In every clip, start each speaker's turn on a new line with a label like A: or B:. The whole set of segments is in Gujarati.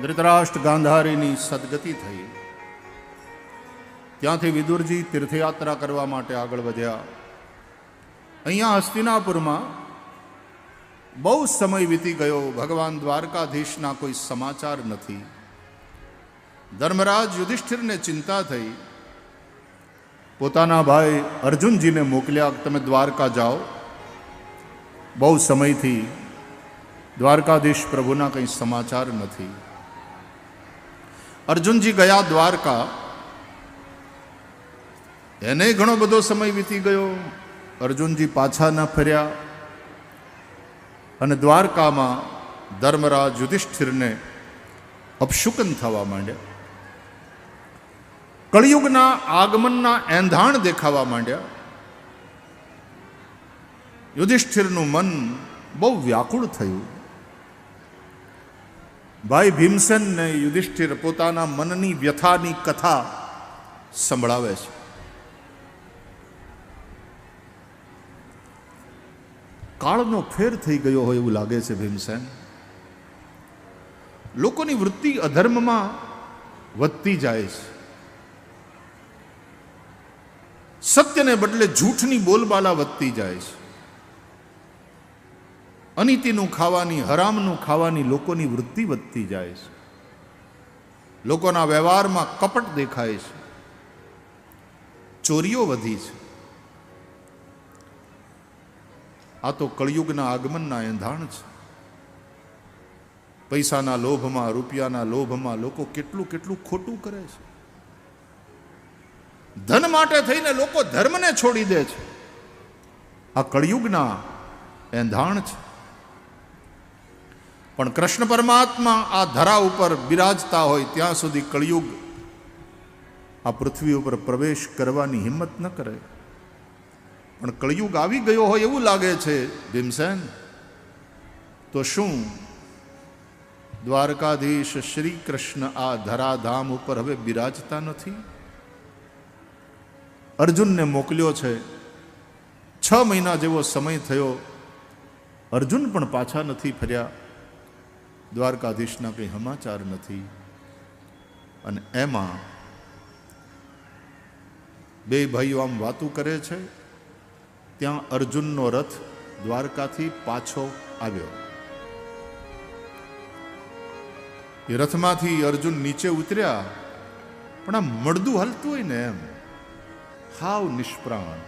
A: ધૃતરાષ્ટ્ર ગાંધારીની સદગતિ થઈ ત્યાંથી વિદુરજી તીર્થયાત્રા કરવા માટે આગળ વધ્યા અહીંયા હસ્તિનાપુરમાં બહુ સમય વીતી ગયો ભગવાન દ્વારકાધીશના કોઈ સમાચાર નથી ધર્મરાજ યુધિષ્ઠિરને ચિંતા થઈ પોતાના ભાઈ અર્જુનજીને મોકલ્યા કે તમે દ્વારકા જાઓ બહુ સમયથી દ્વારકાધીશ પ્રભુના કંઈ સમાચાર નથી અર્જુનજી ગયા દ્વારકા. એને ઘણો બધો સમય વીતી ગયો. અર્જુનજી પાછા ન ફર્યા. અને દ્વારકામાં ધર્મરાજ યુધિષ્ઠિરને અપશુકન થવા માંડ્યા. કળિયુગના આગમનના એંધાણ દેખાવા માંડ્યા. યુધિષ્ઠિરનું મન બહુ વ્યાકુળ થયું. ભાઈ ભીમસેનને યુધિષ્ઠિર પોતાના મનની વ્યથાની કથા સંભળાવે છે. કાળનો ફેર થઈ ગયો હોય એવું લાગે છે ભીમસેન. લોકોની વૃત્તિ અધર્મમાં વધતી જાય છે. સત્યને બદલે જૂઠની બોલબાલા વધતી જાય છે. અનીતિનું ખાવાની, હરામનું ખાવાની લોકોની વૃત્તિ વધતી જાય છે. લોકોના વ્યવહારમાં કપટ દેખાય છે. ચોરીઓ વધી છે. આ તો કળિયુગના આગમનના એંધાણ છે. પૈસાના લોભમાં, રૂપિયાના લોભમાં લોકો કેટલું કેટલું ખોટું કરે છે. ધન માટે થઈને લોકો ધર્મને છોડી દે છે. આ કળિયુગના એંધાણ છે. પણ કૃષ્ણ પરમાત્મા આ ધરા ઉપર બિરાજતા હોય ત્યાં સુધી કળિયુગ આ પૃથ્વી ઉપર પ્રવેશ કરવાની હિંમત ન કરે. પણ કળિયુગ આવી ગયો હોય એવું લાગે છે, ભીમસેન. તો શું? દ્વારકાધીશ શ્રી કૃષ્ણ આ ધરાધામ ઉપર હવે બિરાજતા નથી? અર્જુનને મોકલ્યો છે. છ મહિના જેવો સમય થયો. અર્જુન પણ પાછા નથી ફર્યા. દ્વારકાધીશના કંઈ સમાચાર નથી. અને એમાં બે ભાઈઓ આમ વાતું કરે છે, ત્યાં અર્જુનનો રથ દ્વારકાથી પાછો આવ્યો. એ રથમાંથી અર્જુન નીચે ઉતર્યા, પણ આમ મળદું હલતું હોય ને એમ. હાવ નિષ્પ્રાણ.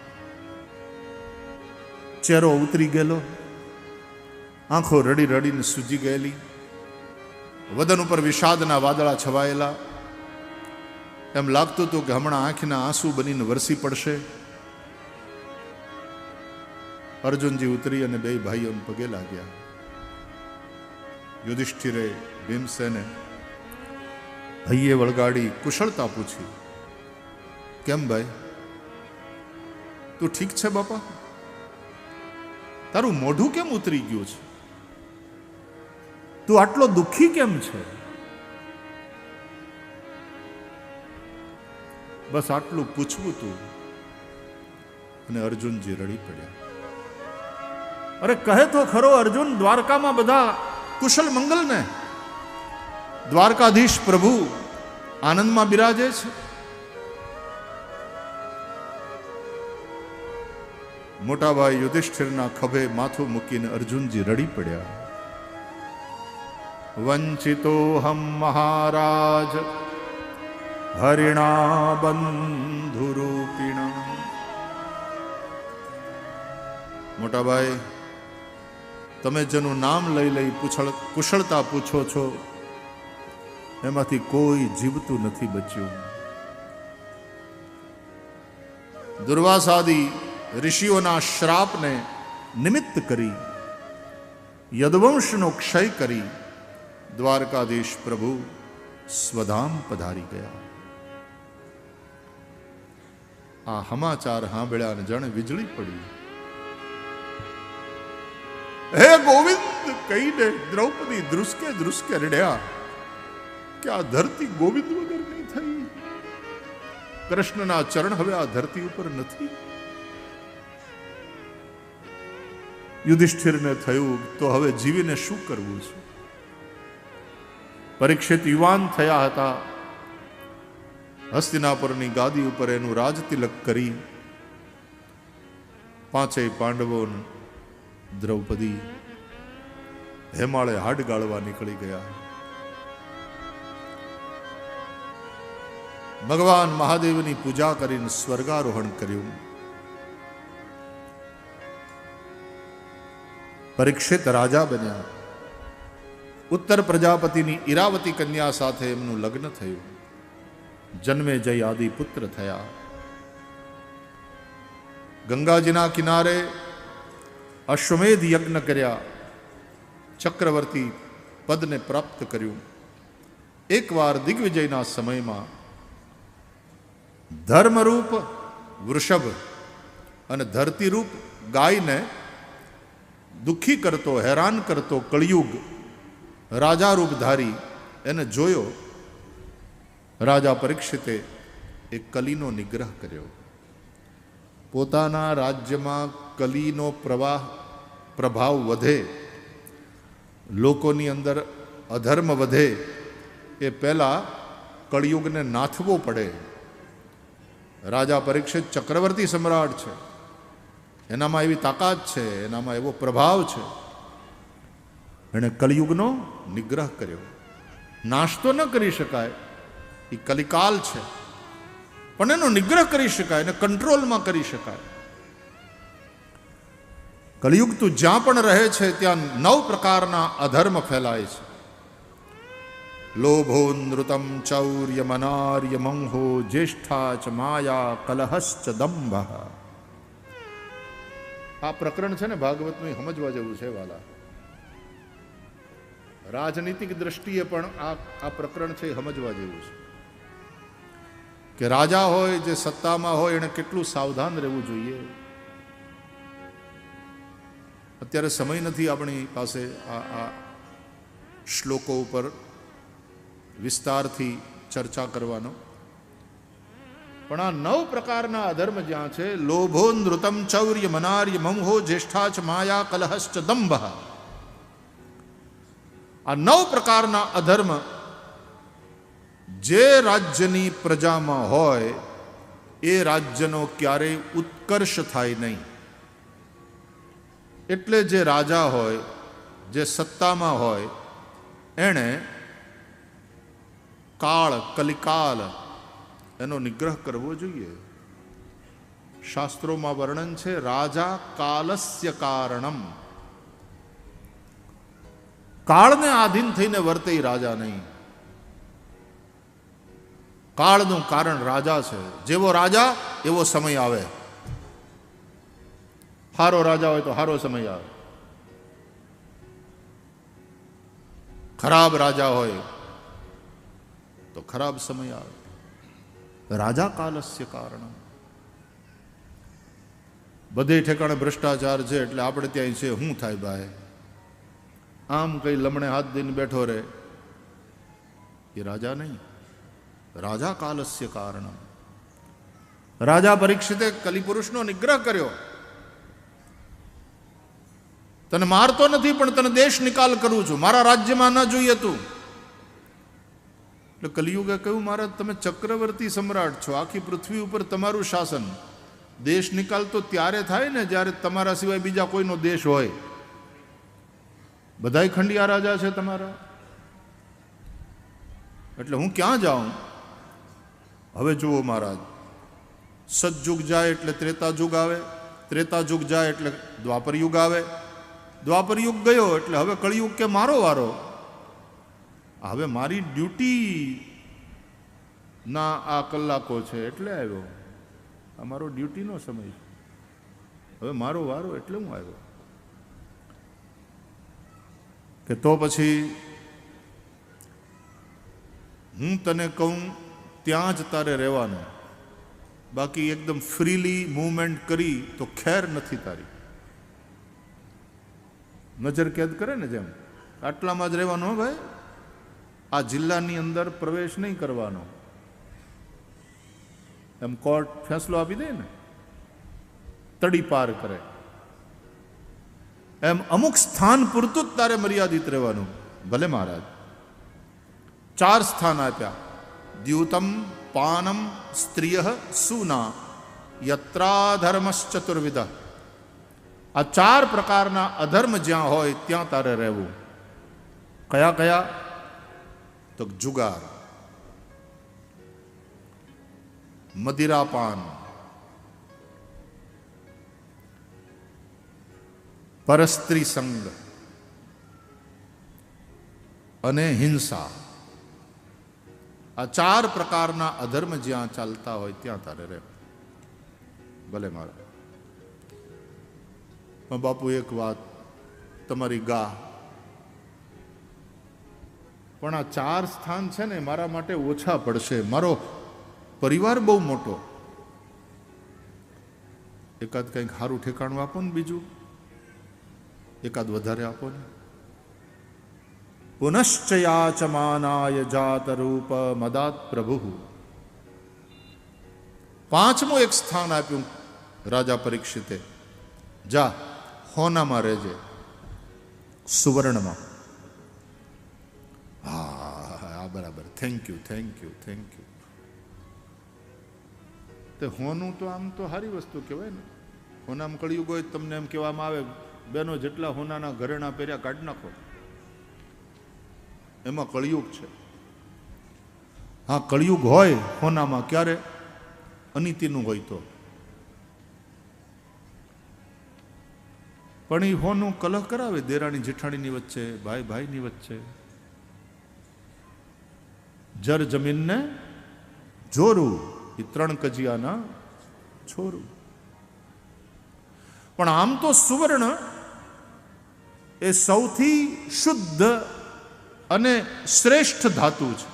A: ચહેરો ઉતરી ગયેલો, આંખો રડી રડીને સૂજી ગયેલી. વદન ઉપર વિષાદના વાદળા છવાયેલા. એમ લાગતું હતું કે હમણાં આંખના આંસુ બનીને વરસી પડશે. અર્જુનજી ઉતરી અને બે ભાઈઓને પગે લાગ્યા. યુધિષ્ઠિરે ભીમસેને ભાઈએ વળગાડી કુશળતા પૂછી, કેમ ભાઈ? તું ઠીક છે બાપા? તારું મોઢું કેમ ઉતરી ગયું છે? તું આટલો દુઃખી કેમ છે? બસ આટલું પૂછવું તું. અને અર્જુનજી રડી પડ્યા. અરે કહે તો ખરો અર્જુન, દ્વારકામાં બધા કુશલ મંગલ ને દ્વારકાધીશ પ્રભુ આનંદમાં બિરાજે છે. મોટાભાઈ યુધિષ્ઠિરના ખભે માથું મૂકીને અર્જુનજી રડી પડ્યા. વંચિતો હમ મહારાજ હરિણા બંધુરૂપિણ મોટાભાઈ તમે જેનું નામ લઈ લઈ પૂછળ કુશળતા પૂછો છો, એમાંથી કોઈ જીવતું નથી બચ્યું. દુર્વાસાદી ઋષિઓના શ્રાપને નિમિત્ત કરી, યદવંશનો ક્ષય કરી દ્વારકાધીશ પ્રભુ સ્વધામ પધારી ગયા. આ સમાચાર સાંભળ્યા જાણે વીજળી પડી. હે ગોવિંદ, કહીને દ્રૌપદી ધ્રુસકે ધ્રુસકે રડ્યા કે આ ધરતી ગોવિંદ વગર નહીં થઈ. કૃષ્ણના ચરણ હવે આ ધરતી ઉપર નથી. યુધિષ્ઠિરને થયું, તો હવે જીવીને શું કરવું છે? પરીક્ષિત યુવાન થયા હતા. હસ્તિનાપુરની ગાદી ઉપર એનું રાજ તિલક કરી પાંચેય પાંડવો દ્રૌપદી હેમાળે હાડ ગાળવા નીકળી ગયા. ભગવાન મહાદેવની પૂજા કરીને સ્વર્ગારોહણ કર્યું. પરીક્ષિત રાજા બન્યા. ઉત્તર પ્રજાપતિની ઈરાવતી કન્યા સાથે એમનું લગ્ન થયું. જન્મે જય આદિ પુત્ર થયા. ગંગાજીના કિનારે અશ્વમેધ યજ્ઞ કર્યા. ચક્રવર્તી પદને પ્રાપ્ત કર્યું. એકવાર દિગ્વિજયના સમયમાં ધર્મરૂપ વૃષભ અને ધરતીરૂપ ગાયને દુઃખી કરતો, હેરાન કરતો કળિયુગ રાજા રૂપધારી એને જોયો, રાજા પરીક્ષિતે એ કલીનો નિગ્રહ કર્યો. પોતાના રાજ્યમાં કલીનો પ્રવાહ, પ્રભાવ વધે, લોકોની અંદર અધર્મ વધે, એ પહેલાં કળિયુગને નાથવો પડે. રાજા પરીક્ષિત ચક્રવર્તી સમ્રાટ છે. એનામાં એવી તાકાત છે, એનામાં એવો પ્રભાવ છે. એણે કલિયુગનો નિગ્રહ કર્યો. નાશ તો ન કરી શકાય એ કલિકાલ છે. પણ એનો નિગ્રહ કરી શકાય એને કંટ્રોલમાં કરી શકાય. કલિયુગ તું જ્યાં પણ રહે છે, ત્યાં નવ પ્રકારના અધર્મ ફેલાય છે. લોભો નૃતમ ચૌર્ય મનાર્ય મંહો જ્યેષ્ઠા ચ માયા કલહશ્ચ દંભ. આ પ્રકરણ છે ને ભાગવતનું સમજવા જેવું છે વાલા. રાજનીતિક દ્રષ્ટિએ પણ આ આ પ્રકરણ છે એ સમજવા જેવું છે. કે રાજા હોય, જે સત્તામાં હોય, એને કેટલું સાવધાન રહેવું જોઈએ. અત્યારે સમય નથી આપણી પાસે આ આ શ્લોકો ઉપર વિસ્તારથી ચર્ચા કરવાનો. પણ આ નવ પ્રકારના અધર્મ જ્યાં છે, લોભો નૃતમ ચૌર્ય મનાર્ય મમહો જ્યેષ્ઠાચ માયા કલહશ્ચ દંભ. આ નવ પ્રકારના અધર્મ જે રાજ્યની પ્રજામાં હોય, એ રાજ્યનો ક્યારેય ઉત્કર્ષ થાય નહીં. એટલે જે રાજા હોય, જે સત્તામાં હોય, એણે કાળ, કલિકાલ એનો નિગ્રહ કરવો જોઈએ. શાસ્ત્રોમાં વર્ણન છે, રાજા કાલસ્ય કારણમ. કાળને આધીન થઈને વર્તે રાજા નહીં. કાળનું કારણ રાજા છે. જેવો રાજા, એવો સમય આવે. હારો રાજા હોય તો હારો સમય આવે. ખરાબ રાજા હોય તો ખરાબ સમય આવે. રાજા કાલસ્ય કારણ બધે ઠેકાણે ભ્રષ્ટાચાર છે એટલે આપણે ત્યાં છે. શું થાય ભાઈ આમ કઈ લમણે હાથ દઈને બેઠો રહે? એ રાજા નહીં. રાજા કાલસ્ય કારણ રાજા પરીક્ષિતે કલિપુરુષનો નિગ્રહ કર્યો. તને મારતો નથી, પણ તને દેશ નિકાલ કરું છું. મારા રાજ્યમાં ન જોઈએ તું. એટલે કલિયુગે કહ્યું મારા તમે ચક્રવર્તી સમ્રાટ છો. આખી પૃથ્વી ઉપર તમારું શાસન. દેશ નિકાલ તો ત્યારે થાય ને જ્યારે તમારા સિવાય બીજા કોઈનો દેશ હોય. બધાય ખંડિયા રાજા છે તમારા? એટલે હું ક્યાં જાઉં? હવે જુઓ મહારાજ. સતયુગ જાય એટલે ત્રેતા યુગ આવે ત્રેતા યુગ જાય એટલે દ્વાપર યુગ આવે. દ્વાપર યુગ ગયો એટલે હવે કળિયુગ કે મારો વારો? હવે મારી ડ્યુટી ના આ કલાકો છે એટલે આવ્યો. આ મારો ડ્યુટીનો સમય છે. હવે મારો વારો એટલે હું આવ્યો. કે તો પછી હું તને કહું, ત્યાં જ તારે રહેવાનું. બાકી એકદમ ફ્રીલી મૂવમેન્ટ કરી તો ખેર નથી તારી. નજર કેદ કરે ને જેમ. આટલામાં જ રહેવાનું ભાઈ. આ જિલ્લાની અંદર પ્રવેશ નહીં કરવાનો. એમ કોર્ટ ફેંસલો આપી દે ને. તડી પાર કરે. એમ અમુક સ્થાન પૂરતું જ તારે મર્યાદિત રહેવાનું. ભલે મહારાજ. ચાર સ્થાન આપ્યા. દ્યુતમ, પાનમ, સ્ત્રિય, સુના, યત્રાધર્મશ્ચતુર્વિધ. આ ચાર પ્રકારના અધર્મ જ્યાં હોય ત્યાં તારે રહેવું. કયા કયા? તો જુગાર, મદિરાપાન પરસ્ત્રી સંગ અને હિંસા. આ ચાર પ્રકારના અધર્મ જ્યાં ચાલતા હોય ત્યાં તારે રહે ભલે મારા. બાપુ, એક વાત તમારી ગા. પણ આ ચાર સ્થાન છે ને, મારા માટે ઓછા પડશે. મારો પરિવાર બહુ મોટો. એકાદ કંઈક સારું ઠેકાણું આપો ને બીજું. એકાદ વધારે આપો ને. પુનશ્ચયાચમાનાય જાત રૂપ મદાત પ્રભુ. પાંચમું એક સ્થાન આપ્યું રાજા પરીક્ષિતે. જા, હોનામાં રહેજે. સુવર્ણમાં. હા આ બરાબર. Thank you thank you thank you તે હોનું તો આમ તો સારી વસ્તુ કહેવાય ને. હોનામાં કળિયુગ હોય તમને એમ કહેવામાં આવે બેનો જેટલા હોનાના ઘરેણા પહેર્યા કાઢી નાખો. એમાં કળિયુગ છે. હા, કળિયુગ હોય હોનામાં ક્યારે? અનિતિનું હોય તો. પણ એ હોનું કલહ કરાવે દેરાણી જેઠાણીની વચ્ચે, ભાઈ ભાઈની વચ્ચે. જર જમીનને જોરું એ ત્રણ કજિયાના છોરું. પણ આમ તો સુવર્ણ એ સૌથી શુદ્ધ અને શ્રેષ્ઠ ધાતુ છે.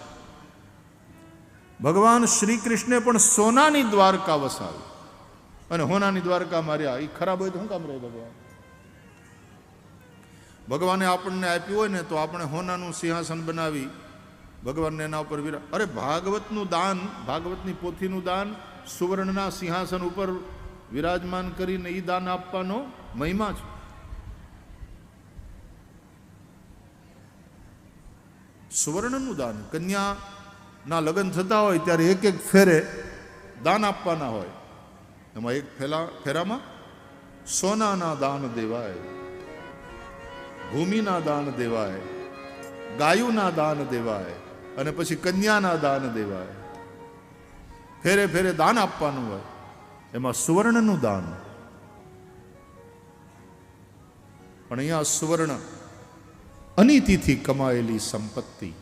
A: ભગવાન શ્રી કૃષ્ણે પણ સોનાની દ્વારકા વસાવી. અને હોનાની દ્વારકા માર્યા એ ખરાબ હોય તો શું કામ રહે ભગવાન? ભગવાને આપણને આપ્યું હોય ને તો આપણે હોનાનું સિંહાસન બનાવી, ભગવાનને એના ઉપર વિરા, અરે ભાગવતનું દાન, ભાગવતની પોથીનું દાન, સુવર્ણના સિંહાસન ઉપર વિરાજમાન કરીને એ દાન આપવાનો મહિમા છે. સુવર્ણનું દાન, કન્યાના લગ્ન થતા હોય ત્યારે એક એક ફેરે દાન આપવાના હોય. એમાં એક ફેલા, ફેરામાં સોનાના દાન દેવાય, ભૂમિના દાન દેવાય, ગાયુના દાન દેવાય અને પછી કન્યાના દાન દેવાય. ફેરે ફેરે દાન આપવાનું હોય. એમાં સુવર્ણનું દાન. પણ અહીંયા સુવર્ણ અનિતિથી કમાયેલી સંપત્તિ.